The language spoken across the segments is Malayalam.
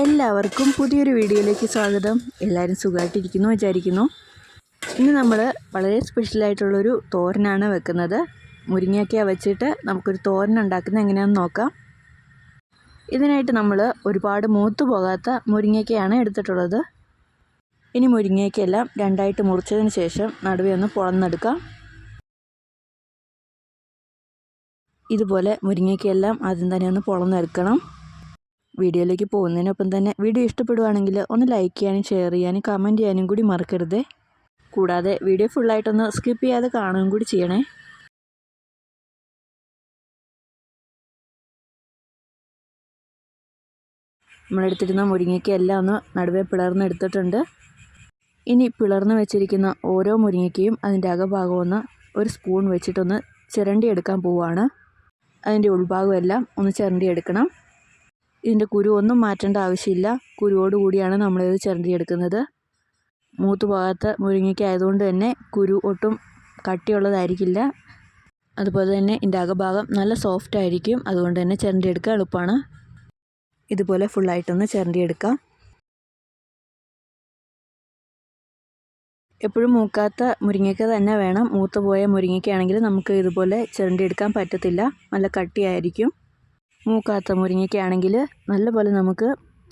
എല്ലാവർക്കും പുതിയൊരു വീഡിയോയിലേക്ക് സ്വാഗതം. എല്ലാവരും സുഖമായിട്ടിരിക്കുന്നു വിചാരിക്കുന്നു. ഇന്ന് നമ്മൾ വളരെ സ്പെഷ്യലായിട്ടുള്ളൊരു തോരനാണ് വെക്കുന്നത്. മുരിങ്ങയ്ക്ക വെച്ചിട്ട് നമുക്കൊരു തോരൻ ഉണ്ടാക്കുന്നത് എങ്ങനെയാണെന്ന് നോക്കാം. ഇതിനായിട്ട് നമ്മൾ ഒരുപാട് മൂത്തു പോകാത്ത മുരിങ്ങയ്ക്കയാണ് എടുത്തിട്ടുള്ളത്. ഇനി മുരിങ്ങയ്ക്കെല്ലാം രണ്ടായിട്ട് മുറിച്ചതിന് ശേഷം നടുവേ ഒന്ന് പൊളന്നെടുക്കാം ഇതുപോലെ മുരിങ്ങയ്ക്കെല്ലാം ആദ്യം തന്നെ ഒന്ന് പൊളന്നെടുക്കണം വീഡിയോയിലേക്ക് പോകുന്നതിനൊപ്പം തന്നെ വീഡിയോ ഇഷ്ടപ്പെടുവാണെങ്കിൽ ഒന്ന് ലൈക്ക് ചെയ്യാനും ഷെയർ ചെയ്യാനും കമന്റ് ചെയ്യാനും കൂടി മറക്കരുത്. കൂടാതെ വീഡിയോ ഫുള്ളായിട്ടൊന്ന് സ്കിപ്പ് ചെയ്യാതെ കാണുകയും കൂടി ചെയ്യണേ. നമ്മളെടുത്തിരുന്ന മുരിങ്ങയ്ക്കെല്ലാം ഒന്ന് നടുവേ പിളർന്നെടുത്തിട്ടുണ്ട് ഇനി പിളർന്ന് വെച്ചിരിക്കുന്ന ഓരോ മുരിങ്ങയ്ക്കയും അതിന്റെ അകഭാഗം ഒന്ന് ഒരു സ്പൂൺ വെച്ചിട്ടൊന്ന് ചിരണ്ടി എടുക്കാൻ പോവുകയാണ് അതിന്റെ ഉൾഭാഗം എല്ലാം ഒന്ന് ചിരണ്ടി എടുക്കണം. ഇതിന്റെ കുരു ഒന്നും മാറ്റേണ്ട ആവശ്യമില്ല. കുരുവോട് കൂടിയാണ് നമ്മളിത് ചിരണ്ടിയെടുക്കുന്നത്. മൂത്ത് പോകാത്ത മുരിങ്ങയ്ക്ക ആയതുകൊണ്ട് തന്നെ കുരു ഒട്ടും കട്ടിയുള്ളതായിരിക്കില്ല. അതുപോലെ തന്നെ ഇതിന്റെ അകഭാഗം നല്ല സോഫ്റ്റ് ആയിരിക്കും. അതുകൊണ്ട് തന്നെ ചിരണ്ടിയെടുക്കാൻ എളുപ്പമാണ്. ഇതുപോലെ ഫുള്ളായിട്ടൊന്ന് ചിരണ്ടിയെടുക്കാം. എപ്പോഴും മൂക്കാത്ത മുരിങ്ങയ്ക്ക തന്നെ വേണം. മൂത്ത് പോയ മുരിങ്ങയ്ക്കയാണെങ്കിൽ നമുക്ക് ഇതുപോലെ ചിരണ്ടിയെടുക്കാൻ പറ്റത്തില്ല. നല്ല കട്ടിയായിരിക്കും. മൂക്കാത്ത മുരിങ്ങയ്ക്കാണെങ്കിൽ നല്ലപോലെ നമുക്ക്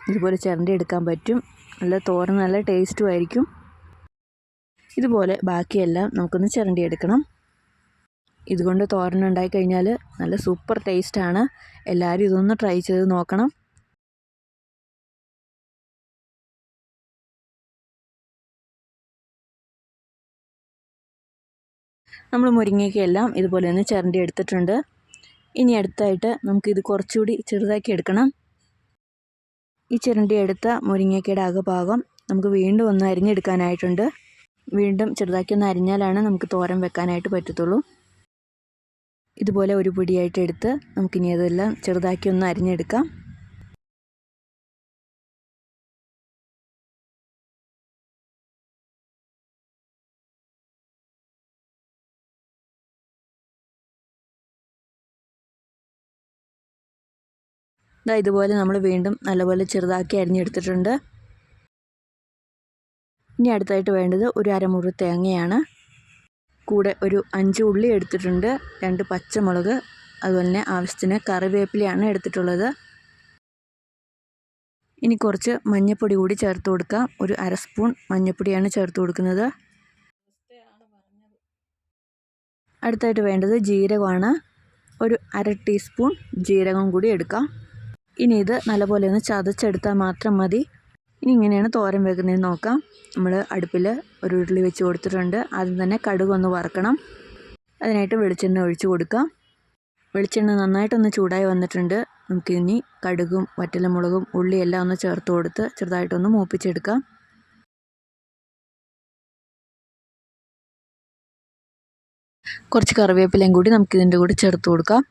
ഇതുപോലെ ചിരണ്ടി എടുക്കാൻ പറ്റും. നല്ല തോരൻ നല്ല ടേസ്റ്റും ആയിരിക്കും. ഇതുപോലെ ബാക്കിയെല്ലാം നമുക്കൊന്ന് ചിരണ്ടി എടുക്കണം. ഇതുകൊണ്ട് തോരൻ ഉണ്ടായി കഴിഞ്ഞാൽ നല്ല സൂപ്പർ ടേസ്റ്റാണ് എല്ലാവരും ഇതൊന്ന് ട്രൈ ചെയ്ത് നോക്കണം. നമ്മൾ മുരിങ്ങയ്ക്കെല്ലാം ഇതുപോലെ ഒന്ന് ചിരണ്ടി എടുത്തിട്ടുണ്ട്. ഇനി അടുത്തായിട്ട് നമുക്കിത് കുറച്ചുകൂടി ചെറുതാക്കി എടുക്കണം. ഈ ചിരണ്ടി എടുത്ത മുരിങ്ങയ്ക്കയുടെ അകഭാഗം നമുക്ക് വീണ്ടും ഒന്ന് അരിഞ്ഞെടുക്കാനായിട്ടുണ്ട്. വീണ്ടും ചെറുതാക്കി ഒന്ന് അരിഞ്ഞാലാണ് നമുക്ക് തോരൻ വെക്കാനായിട്ട് പറ്റത്തുള്ളൂ. ഇതുപോലെ ഒരു പൊടിയായിട്ട് എടുത്ത് നമുക്കിനി അതെല്ലാം ചെറുതാക്കി ഒന്ന് അരിഞ്ഞെടുക്കാം. ഇതാ ഇതുപോലെ നമ്മൾ വീണ്ടും നല്ലപോലെ ചെറുതാക്കി അരിഞ്ഞെടുത്തിട്ടുണ്ട്. ഇനി അടുത്തായിട്ട് വേണ്ടത് ഒരു അരമുറി തേങ്ങയാണ്. കൂടെ ഒരു അഞ്ച് ഉള്ളി എടുത്തിട്ടുണ്ട്. രണ്ട് പച്ചമുളക് അതുപോലെ തന്നെ ആവശ്യത്തിന് കറിവേപ്പിലയാണ് എടുത്തിട്ടുള്ളത്. ഇനി കുറച്ച് മഞ്ഞൾപ്പൊടി കൂടി ചേർത്ത് കൊടുക്കാം. ഒരു അര സ്പൂൺ മഞ്ഞൾപ്പൊടിയാണ് ചേർത്ത് കൊടുക്കുന്നത്. അടുത്തായിട്ട് വേണ്ടത് ജീരകമാണ്. ഒരു അര ടീസ്പൂൺ ജീരകം കൂടി എടുക്കാം. ഇനി ഇത് നല്ലപോലെ ഒന്ന് ചതച്ചെടുത്താൽ മാത്രം മതി. ഇനി ഇങ്ങനെയാണ് തോരൻ വെക്കുന്നതെന്ന് നോക്കാം. നമ്മൾ അടുപ്പിൽ ഒരു ഉരുളി വെച്ച് കൊടുത്തിട്ടുണ്ട്. ആദ്യം തന്നെ കടുക് ഒന്ന് വറക്കണം. അതിനായിട്ട് വെളിച്ചെണ്ണ ഒഴിച്ച് കൊടുക്കാം. വെളിച്ചെണ്ണ നന്നായിട്ടൊന്ന് ചൂടായി വന്നിട്ടുണ്ട്. നമുക്കിനി കടുകും വറ്റലമുളകും ഉള്ളിയെല്ലാം ഒന്ന് ചേർത്ത് കൊടുത്ത് ചെറുതായിട്ടൊന്ന് മൂപ്പിച്ചെടുക്കാം. കുറച്ച് കറിവേപ്പിലയും കൂടി നമുക്കിതിന്റെ കൂടെ ചേർത്ത് കൊടുക്കാം.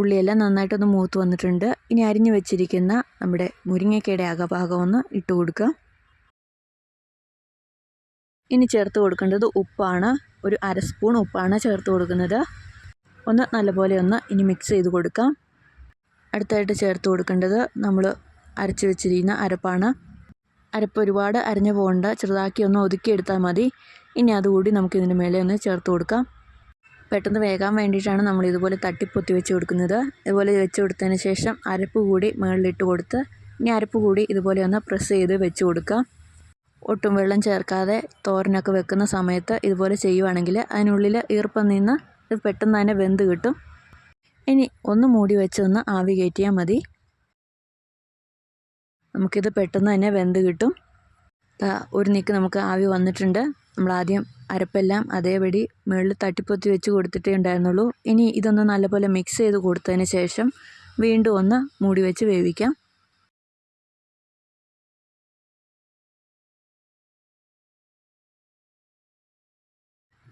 ഉള്ളിയെല്ലാം നന്നായിട്ടൊന്ന് മൂത്ത് വന്നിട്ടുണ്ട്. ഇനി അരിഞ്ഞു വെച്ചിരിക്കുന്ന നമ്മുടെ മുരിങ്ങയ്ക്കയുടെ അകഭാഗം ഒന്ന് ഇട്ട് കൊടുക്കുക. ഇനി ചേർത്ത് കൊടുക്കേണ്ടത് ഉപ്പാണ്. ഒരു അര സ്പൂൺ ഉപ്പാണ് ചേർത്ത് കൊടുക്കുന്നത്. ഒന്ന് നല്ലപോലെ ഒന്ന് ഇനി മിക്സ് ചെയ്ത് കൊടുക്കാം. അടുത്തായിട്ട് ചേർത്ത് കൊടുക്കേണ്ടത് നമ്മൾ അരച്ച് വെച്ചിരിക്കുന്ന അരപ്പാണ്. അരപ്പ് ഒരുപാട് അരഞ്ഞു പോകേണ്ട. ചെറുതാക്കി ഒന്ന് ഒതുക്കിയെടുത്താൽ മതി. ഇനി അതുകൂടി നമുക്കിതിന്റെ മേലെ ഒന്ന് ചേർത്ത് കൊടുക്കാം. പെട്ടെന്ന് വേകാൻ വേണ്ടിയിട്ടാണ് നമ്മൾ ഇതുപോലെ തട്ടിപ്പൊത്തി വെച്ച് കൊടുക്കുന്നത്. ഇതുപോലെ വെച്ച് കൊടുത്തതിന് ശേഷം അരപ്പ് കൂടി മുകളിലിട്ട് കൊടുത്ത് ഇനി അരപ്പ് കൂടി ഇതുപോലെ ഒന്ന് പ്രസ് ചെയ്ത് വെച്ച് കൊടുക്കുക. ഒട്ടും വെള്ളം ചേർക്കാതെ തോരനൊക്കെ വെക്കുന്ന സമയത്ത് ഇതുപോലെ ചെയ്യുവാണെങ്കിൽ അതിനുള്ളിൽ ഈർപ്പം നിന്ന് ഇത് പെട്ടെന്ന് തന്നെ വെന്ത് കിട്ടും. ഇനി ഒന്ന് മൂടി വെച്ച് ഒന്ന് ആവി കയറ്റിയാൽ മതി. നമുക്കിത് പെട്ടെന്ന് തന്നെ വെന്ത് കിട്ടും. ഒരു നീക്ക് നമുക്ക് ആവി വന്നിട്ടുണ്ട്. നമ്മൾ ആദ്യം അരപ്പെല്ലാം അതേപടി മുകളിൽ തട്ടിപ്പൊത്തി വെച്ച് കൊടുത്തിട്ടേ ഉണ്ടായിരുന്നുള്ളൂ. ഇനി ഇതൊന്ന് നല്ലപോലെ മിക്സ് ചെയ്ത് കൊടുത്തതിന് ശേഷം വീണ്ടും ഒന്ന് മൂടി വെച്ച് വേവിക്കാം.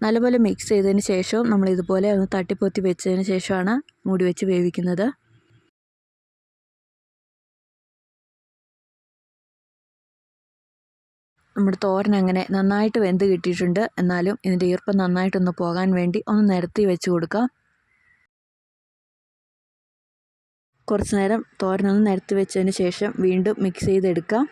നല്ലപോലെ മിക്സ് ചെയ്തതിന് ശേഷവും നമ്മൾ ഇതുപോലെ ഒന്ന് തട്ടിപ്പൊത്തി വെച്ചതിന് ശേഷമാണ് മൂടി വെച്ച് വേവിക്കുന്നത്. നമ്മുടെ തോരൻ അങ്ങനെ നന്നായിട്ട് വെന്ത് കിട്ടിയിട്ടുണ്ട്. എന്നാലും ഇതിന്റെ ഈർപ്പം നന്നായിട്ടൊന്ന് പോകാൻ വേണ്ടി ഒന്ന് നിരത്തി വെച്ച് കൊടുക്കാം. കുറച്ച് നേരം തോരനൊന്ന് നിരത്തി വെച്ചതിന് ശേഷം വീണ്ടും മിക്സ് ചെയ്തെടുക്കാം.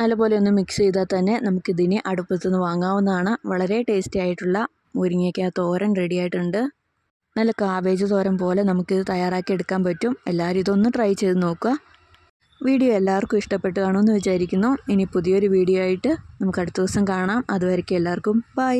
നല്ലപോലെ ഒന്ന് മിക്സ് ചെയ്താൽ തന്നെ നമുക്കിതിനെ അടുപ്പത്തുനിന്ന് വാങ്ങാവുന്നതാണ്. വളരെ ടേസ്റ്റി ആയിട്ടുള്ള മുരിങ്ങയ്ക്ക തോരൻ റെഡി ആയിട്ടുണ്ട്. നല്ല കാബേജ് തോരൻ പോലെ നമുക്കിത് തയ്യാറാക്കി എടുക്കാൻ പറ്റും. എല്ലാവരും ഇതൊന്ന് ട്രൈ ചെയ്ത് നോക്കുക. വീഡിയോ എല്ലാവർക്കും ഇഷ്ടപ്പെട്ട് കാണുമെന്ന് വിചാരിക്കുന്നു. ഇനി പുതിയൊരു വീഡിയോ ആയിട്ട് നമുക്ക് അടുത്ത ദിവസം കാണാം. അതുവരയ്ക്കും എല്ലാവർക്കും ബൈ